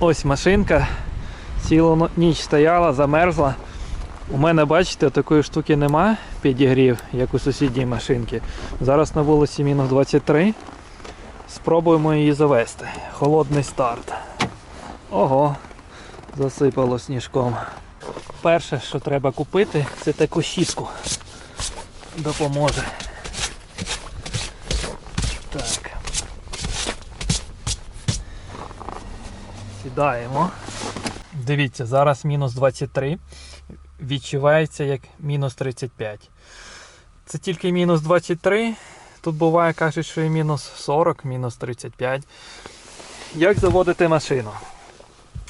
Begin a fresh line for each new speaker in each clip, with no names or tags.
Ось машинка. Цілу ніч стояла, замерзла. У мене, бачите, такої штуки нема підігрів, як у сусідній машинки. Зараз на вулиці мінус 23. Спробуємо її завести. Холодний старт. Ого, засипало сніжком. Перше, що треба купити, це таку щітку. Допоможе. Так. Сідаємо. Дивіться, зараз мінус 23. Відчувається як мінус 35. Це тільки мінус 23. Тут буває, кажуть, що і мінус 40, мінус 35. Як заводити машину?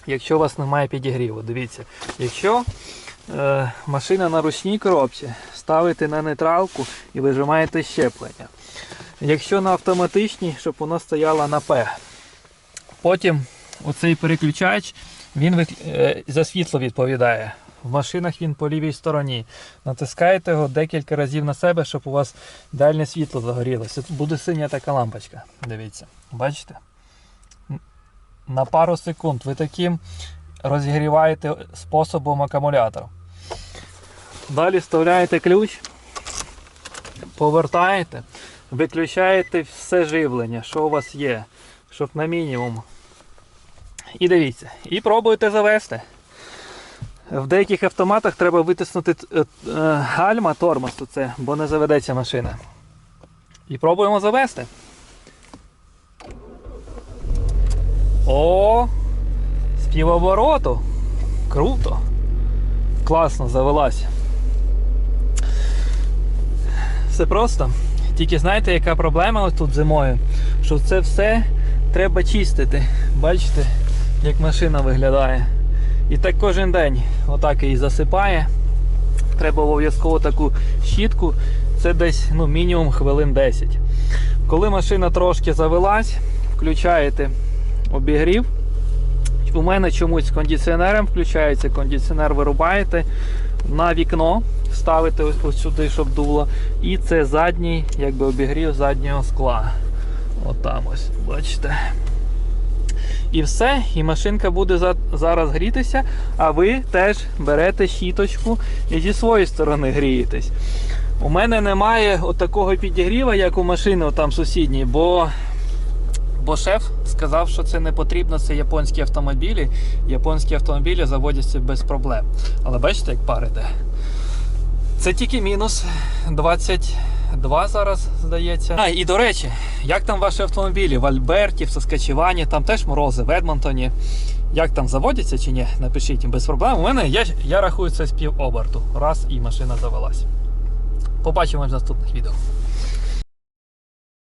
Якщо у вас немає підігріву, дивіться, якщо е, машина на ручній коробці, ставите на нейтралку і вижимаєте щеплення. Якщо на автоматичній, щоб воно стояло на П. Потім оцей переключач він е, за світло відповідає. В машинах він по лівій стороні. Натискаєте його декілька разів на себе, щоб у вас дальнє світло загорілося. Буде синя така лампочка. Дивіться, бачите? На пару секунд ви таким розігріваєте способом акумулятор. Далі вставляєте ключ, повертаєте, виключаєте все живлення, що у вас є, щоб на мінімум. І дивіться, і пробуйте завести. В деяких автоматах треба витиснути е, е, гальма, тормоз, оце, бо не заведеться машина. І пробуємо завести. О! З. Круто. Класно завелась. Все просто. Тільки знаєте, яка проблема тут зимою? Що це все треба чистити. Бачите, як машина виглядає. І так кожен день отак її засипає. Треба обов'язково таку щітку. Це десь ну, мінімум хвилин 10. Коли машина трошки завелась, включаєте обігрів. У мене чомусь кондиціонером включається, кондиціонер вирубаєте на вікно, ставите ось, ось сюди, щоб дуло. І це задній, якби обігрів заднього скла. Отам ось, бачите. І все, і машинка буде за- зараз грітися, а ви теж берете щіточку і зі своєї сторони грієтесь. У мене немає отакого підігріва, як у машини там сусідній, бо, бо шеф сказав, що це не потрібно, це японські автомобілі. Японські автомобілі заводяться без проблем. Але бачите, як парите. Це тільки мінус 22 зараз, здається. А, і до речі, як там ваші автомобілі? В Альберті, в Соскачевані, там теж морози, в Едмонтоні. Як там заводяться чи ні? Напишіть без проблем. У мене я, я рахую це з пів оберту. Раз і машина завелась. Побачимось в наступних відео.